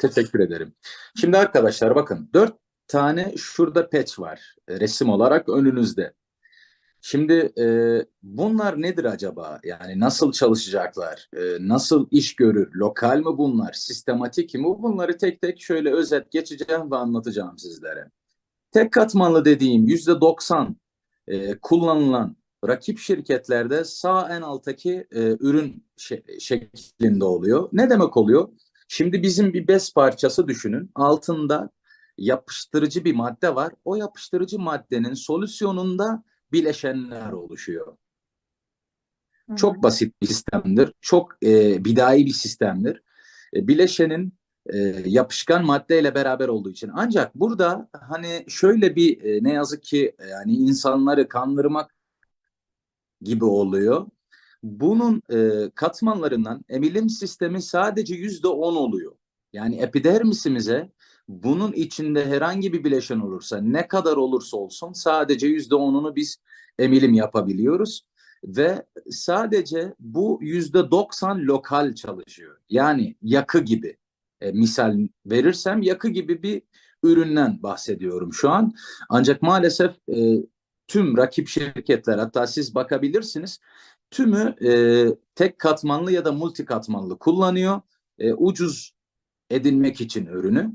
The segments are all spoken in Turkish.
Teşekkür ederim. Şimdi arkadaşlar bakın dört tane şurada patch var e, resim olarak önünüzde. Şimdi e, bunlar nedir acaba? Yani nasıl çalışacaklar? E, nasıl iş görür? Lokal mi bunlar? Sistematik mi? Bunları tek tek şöyle özet geçeceğim ve anlatacağım sizlere. Tek katmanlı dediğim yüzde doksan e, kullanılan rakip şirketlerde sağ en alttaki e, ürün şe- şeklinde oluyor. Ne demek oluyor? Şimdi bizim bir bez parçası düşünün. Altında yapıştırıcı bir madde var. O yapıştırıcı maddenin solüsyonunda bileşenler oluşuyor. Çok basit bir sistemdir. Çok e, bidai bir sistemdir. E, bileşenin e, yapışkan maddeyle beraber olduğu için. Ancak burada hani şöyle bir e, ne yazık ki yani insanları kandırmak gibi oluyor. Bunun e, katmanlarından emilim sistemi sadece yüzde on oluyor. Yani epidermisimize bunun içinde herhangi bir bileşen olursa ne kadar olursa olsun sadece yüzde onunu biz emilim yapabiliyoruz ve sadece bu yüzde doksan lokal çalışıyor. Yani yakı gibi e, misal verirsem yakı gibi bir üründen bahsediyorum şu an. Ancak maalesef e, tüm rakip şirketler hatta siz bakabilirsiniz tümü e, tek katmanlı ya da multi katmanlı kullanıyor. E, ucuz edinmek için ürünü.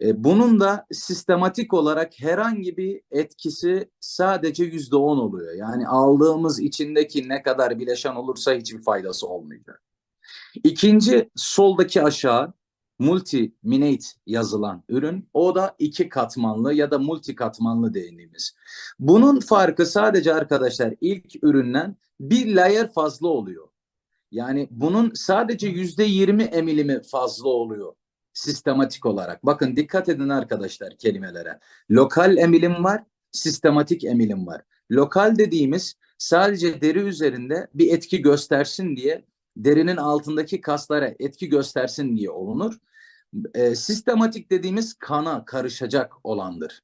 E, bunun da sistematik olarak herhangi bir etkisi sadece yüzde on oluyor. Yani aldığımız içindeki ne kadar bileşen olursa hiçbir faydası olmayacak. İkinci soldaki aşağı multi minate yazılan ürün o da iki katmanlı ya da multi katmanlı dediğimiz. Bunun farkı sadece arkadaşlar ilk üründen bir layer fazla oluyor. Yani bunun sadece yüzde yirmi emilimi fazla oluyor sistematik olarak. Bakın dikkat edin arkadaşlar kelimelere. Lokal emilim var, sistematik emilim var. Lokal dediğimiz sadece deri üzerinde bir etki göstersin diye derinin altındaki kaslara etki göstersin diye olunur. E, sistematik dediğimiz kana karışacak olandır.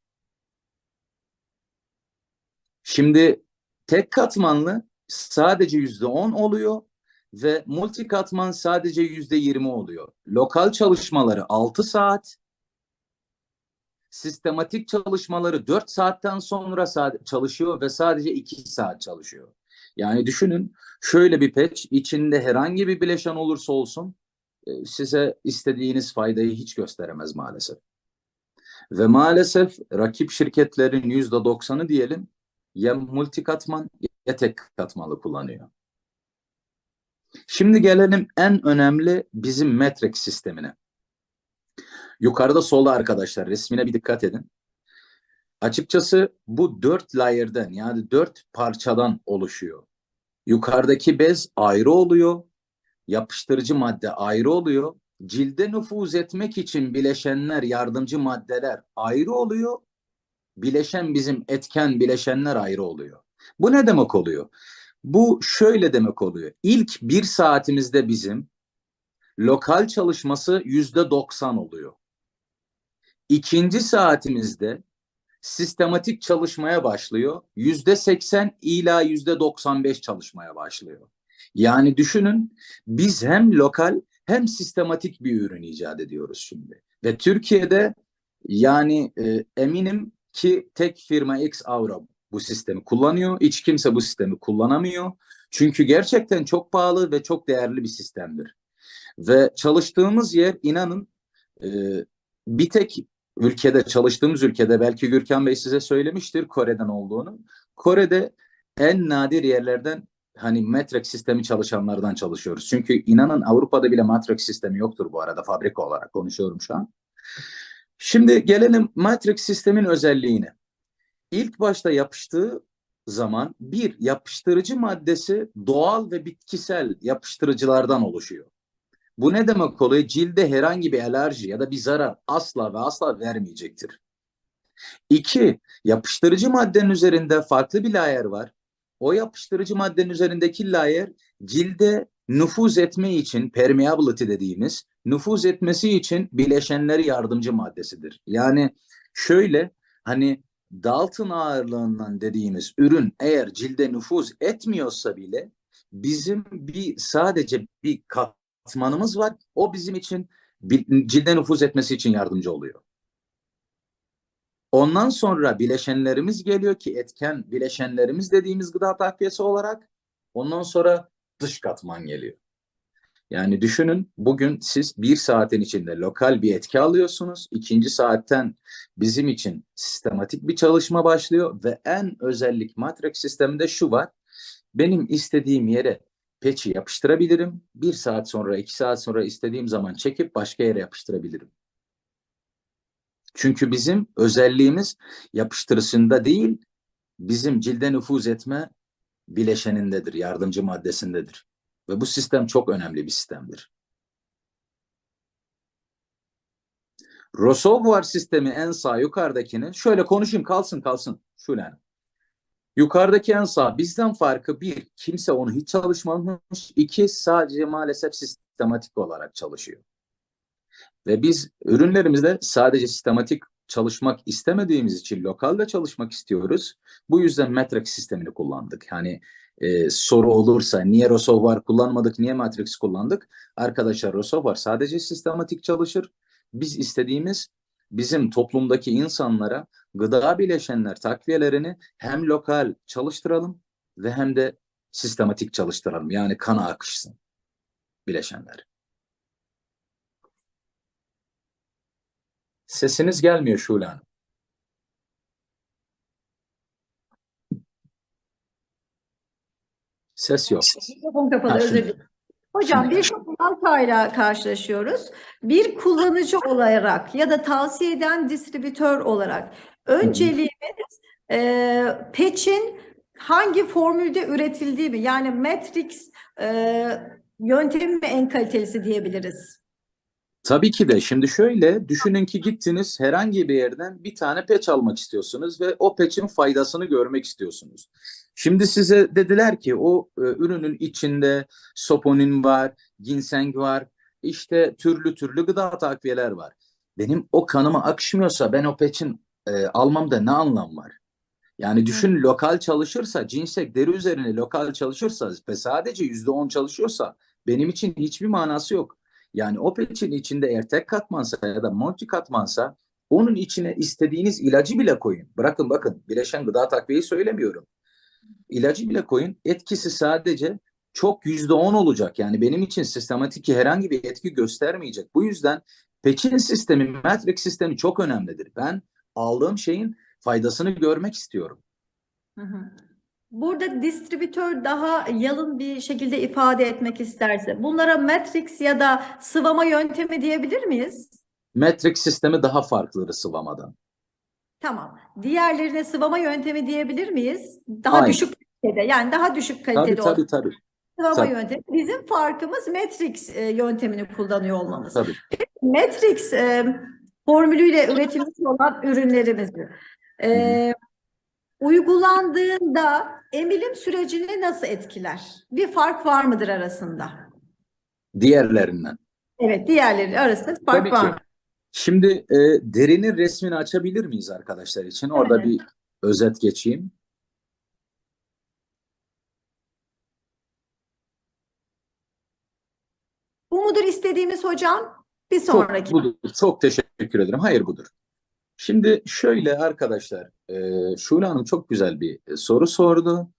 Şimdi tek katmanlı sadece yüzde on oluyor ve multi katman sadece yüzde yirmi oluyor. Lokal çalışmaları 6 saat, sistematik çalışmaları 4 saatten sonra çalışıyor ve sadece 2 saat çalışıyor. Yani düşünün şöyle bir patch içinde herhangi bir bileşen olursa olsun e, size istediğiniz faydayı hiç gösteremez maalesef. Ve maalesef rakip şirketlerin yüzde doksanı diyelim ya multi katman ya tek katmanlı kullanıyor. Şimdi gelelim en önemli bizim metrek sistemine. Yukarıda solda arkadaşlar resmine bir dikkat edin. Açıkçası bu dört layer'den yani dört parçadan oluşuyor. Yukarıdaki bez ayrı oluyor. Yapıştırıcı madde ayrı oluyor. Cilde nüfuz etmek için bileşenler, yardımcı maddeler ayrı oluyor. Bileşen bizim etken bileşenler ayrı oluyor. Bu ne demek oluyor? Bu şöyle demek oluyor. İlk bir saatimizde bizim lokal çalışması yüzde doksan oluyor. İkinci saatimizde sistematik çalışmaya başlıyor. Yüzde seksen ila yüzde doksan beş çalışmaya başlıyor. Yani düşünün biz hem lokal hem sistematik bir ürün icat ediyoruz şimdi. Ve Türkiye'de yani e, eminim ki tek firma X Avro bu sistemi kullanıyor. Hiç kimse bu sistemi kullanamıyor. Çünkü gerçekten çok pahalı ve çok değerli bir sistemdir. Ve çalıştığımız yer inanın e, bir tek ülkede çalıştığımız ülkede belki Gürkan Bey size söylemiştir Kore'den olduğunu. Kore'de en nadir yerlerden hani Matrix sistemi çalışanlardan çalışıyoruz. Çünkü inanın Avrupa'da bile Matrix sistemi yoktur bu arada fabrika olarak konuşuyorum şu an. Şimdi gelelim Matrix sistemin özelliğine ilk başta yapıştığı zaman bir yapıştırıcı maddesi doğal ve bitkisel yapıştırıcılardan oluşuyor. Bu ne demek oluyor? Cilde herhangi bir alerji ya da bir zarar asla ve asla vermeyecektir. İki, yapıştırıcı maddenin üzerinde farklı bir layer var. O yapıştırıcı maddenin üzerindeki layer cilde nüfuz etme için permeability dediğimiz nüfuz etmesi için bileşenleri yardımcı maddesidir. Yani şöyle hani Dalton ağırlığından dediğimiz ürün eğer cilde nüfuz etmiyorsa bile bizim bir sadece bir katmanımız var. O bizim için cilde nüfuz etmesi için yardımcı oluyor. Ondan sonra bileşenlerimiz geliyor ki etken bileşenlerimiz dediğimiz gıda takviyesi olarak ondan sonra dış katman geliyor. Yani düşünün bugün siz bir saatin içinde lokal bir etki alıyorsunuz. ikinci saatten bizim için sistematik bir çalışma başlıyor ve en özellik Matrix sisteminde şu var. Benim istediğim yere peçi yapıştırabilirim. Bir saat sonra, iki saat sonra istediğim zaman çekip başka yere yapıştırabilirim. Çünkü bizim özelliğimiz yapıştırısında değil, bizim cilde nüfuz etme bileşenindedir, yardımcı maddesindedir. Ve bu sistem çok önemli bir sistemdir. Reservoir sistemi en sağ yukarıdakini şöyle konuşayım kalsın kalsın. Şöyle. Yukarıdaki en sağ bizden farkı bir, kimse onu hiç çalışmamış. iki sadece maalesef sistematik olarak çalışıyor. Ve biz ürünlerimizde sadece sistematik çalışmak istemediğimiz için lokalde çalışmak istiyoruz. Bu yüzden Matrix sistemini kullandık. Yani e, soru olursa niye Rosovar kullanmadık, niye Matrix kullandık? Arkadaşlar Rosovar sadece sistematik çalışır. Biz istediğimiz bizim toplumdaki insanlara gıda bileşenler takviyelerini hem lokal çalıştıralım ve hem de sistematik çalıştıralım. Yani kana akışsın bileşenler. Sesiniz gelmiyor Şule Hanım. Ses yok. Mikrofon kapalı Ha, özür dilerim. Hocam bir markayla karşılaşıyoruz. Bir kullanıcı olarak ya da tavsiye eden distribütör olarak önceliğimiz e, patch'in hangi formülde üretildiği mi? Yani Matrix e, yöntemi mi en kalitelisi diyebiliriz? Tabii ki de. Şimdi şöyle düşünün ki gittiniz herhangi bir yerden bir tane peç almak istiyorsunuz ve o peçin faydasını görmek istiyorsunuz. Şimdi size dediler ki o e, ürünün içinde soponin var, ginseng var, işte türlü türlü gıda takviyeler var. Benim o kanıma akışmıyorsa ben o peçin e, almamda ne anlam var? Yani düşün lokal çalışırsa, cinsek deri üzerine lokal çalışırsa ve sadece yüzde on çalışıyorsa benim için hiçbir manası yok. Yani o peçin içinde eğer tek katmansa ya da multi katmansa onun içine istediğiniz ilacı bile koyun. Bırakın bakın bileşen gıda takviyeyi söylemiyorum. İlacı bile koyun. Etkisi sadece çok yüzde on olacak. Yani benim için sistematik herhangi bir etki göstermeyecek. Bu yüzden peçin sistemi, Matrix sistemi çok önemlidir. Ben aldığım şeyin faydasını görmek istiyorum. Hı hı. Burada distribütör daha yalın bir şekilde ifade etmek isterse bunlara Matrix ya da sıvama yöntemi diyebilir miyiz? Matrix sistemi daha farklı sıvamadan. Tamam. Diğerlerine sıvama yöntemi diyebilir miyiz? Daha Aynen. düşük kalitede. Yani daha düşük Tabii kaliteli olan tabii tabii. sıvama tabii. yöntemi. Bizim farkımız Matrix e, yöntemini kullanıyor olmamız. Tabii. Matrix e, formülüyle üretilmiş olan ürünlerimizi e, uygulandığında emilim sürecini nasıl etkiler? Bir fark var mıdır arasında? Diğerlerinden. Evet, diğerleri arasında fark Tabii var ki. Şimdi e, derinin resmini açabilir miyiz arkadaşlar için? Orada Evet. bir özet geçeyim. Bu mudur istediğimiz hocam? Bir Çok, sonraki. budur. Çok teşekkür ederim. Hayır budur. Şimdi şöyle arkadaşlar, e, Şule Hanım çok güzel bir e, soru sordu.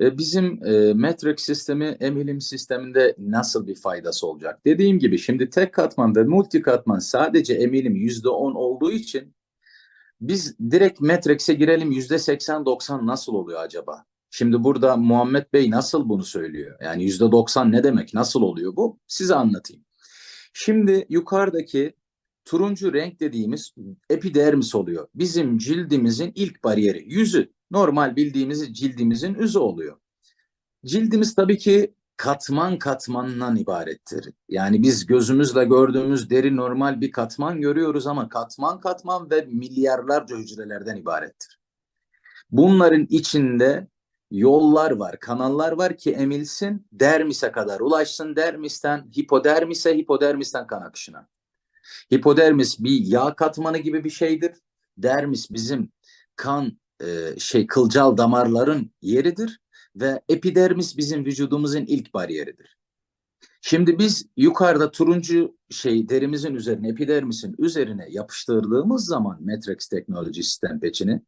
E, bizim e, Matrix sistemi emilim sisteminde nasıl bir faydası olacak? Dediğim gibi şimdi tek katman ve multi katman sadece emilim yüzde on olduğu için biz direkt Matrix'e girelim yüzde seksen doksan nasıl oluyor acaba? Şimdi burada Muhammed Bey nasıl bunu söylüyor? Yani yüzde doksan ne demek? Nasıl oluyor bu? Size anlatayım. Şimdi yukarıdaki turuncu renk dediğimiz epidermis oluyor. Bizim cildimizin ilk bariyeri. Yüzü. Normal bildiğimiz cildimizin yüzü oluyor. Cildimiz tabii ki katman katmandan ibarettir. Yani biz gözümüzle gördüğümüz deri normal bir katman görüyoruz ama katman katman ve milyarlarca hücrelerden ibarettir. Bunların içinde yollar var, kanallar var ki emilsin, dermise kadar ulaşsın, dermisten hipodermise, hipodermisten kan akışına. Hipodermis bir yağ katmanı gibi bir şeydir. Dermis bizim kan e, şey kılcal damarların yeridir ve epidermis bizim vücudumuzun ilk bariyeridir. Şimdi biz yukarıda turuncu şey derimizin üzerine, epidermisin üzerine yapıştırdığımız zaman Matrix Technology Sistem peçini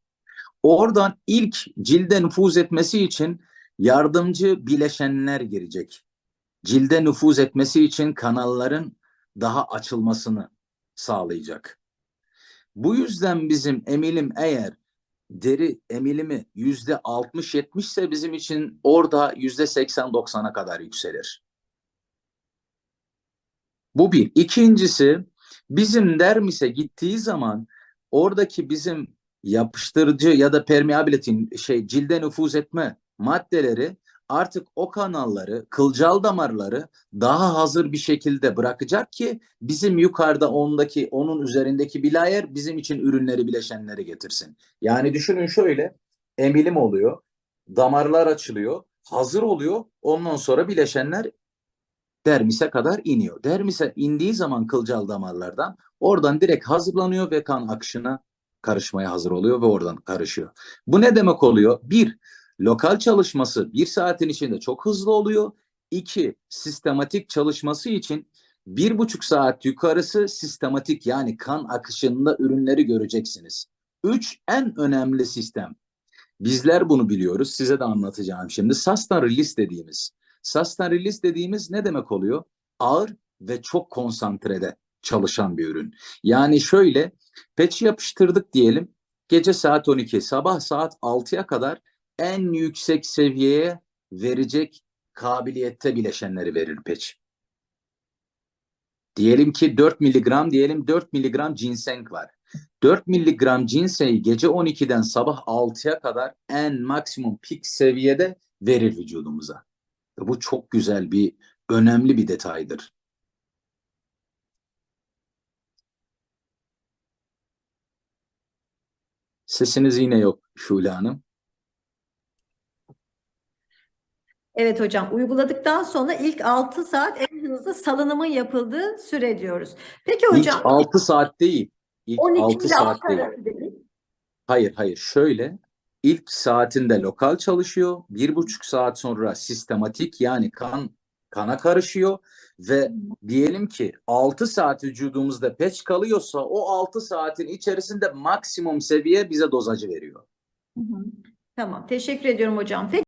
oradan ilk cilde nüfuz etmesi için yardımcı bileşenler girecek. Cilde nüfuz etmesi için kanalların daha açılmasını sağlayacak. Bu yüzden bizim emilim eğer deri emilimi yüzde 60-70 ise bizim için orada yüzde 80-90'a kadar yükselir. Bu bir. İkincisi bizim dermise gittiği zaman oradaki bizim yapıştırıcı ya da permeability şey cilde nüfuz etme maddeleri artık o kanalları, kılcal damarları daha hazır bir şekilde bırakacak ki bizim yukarıda ondaki onun üzerindeki bilayer bizim için ürünleri bileşenleri getirsin. Yani düşünün şöyle emilim oluyor, damarlar açılıyor, hazır oluyor. Ondan sonra bileşenler dermise kadar iniyor. Dermise indiği zaman kılcal damarlardan oradan direkt hazırlanıyor ve kan akışına karışmaya hazır oluyor ve oradan karışıyor. Bu ne demek oluyor? Bir, lokal çalışması bir saatin içinde çok hızlı oluyor. İki, sistematik çalışması için bir buçuk saat yukarısı sistematik yani kan akışında ürünleri göreceksiniz. Üç, en önemli sistem. Bizler bunu biliyoruz. Size de anlatacağım şimdi. Sustained release dediğimiz. Sustained release dediğimiz ne demek oluyor? Ağır ve çok konsantrede çalışan bir ürün. Yani şöyle patch yapıştırdık diyelim. Gece saat 12, sabah saat 6'ya kadar en yüksek seviyeye verecek kabiliyette bileşenleri verir patch. Diyelim ki 4 miligram, diyelim 4 miligram ginseng var. 4 miligram ginsengi gece 12'den sabah 6'ya kadar en maksimum pik seviyede verir vücudumuza. Bu çok güzel bir, önemli bir detaydır. Sesiniz yine yok Şule Hanım. Evet hocam uyguladıktan sonra ilk 6 saat en hızlı salınımın yapıldığı süre diyoruz. Peki İlk hocam 6 saat değil. İlk 12 6 ile saat 6 değil. değil. Hayır hayır şöyle ilk saatinde lokal çalışıyor bir buçuk saat sonra sistematik yani kan kana karışıyor ve diyelim ki 6 saat vücudumuzda peç kalıyorsa o 6 saatin içerisinde maksimum seviye bize dozajı veriyor. Hı hı. Tamam teşekkür ediyorum hocam. Peki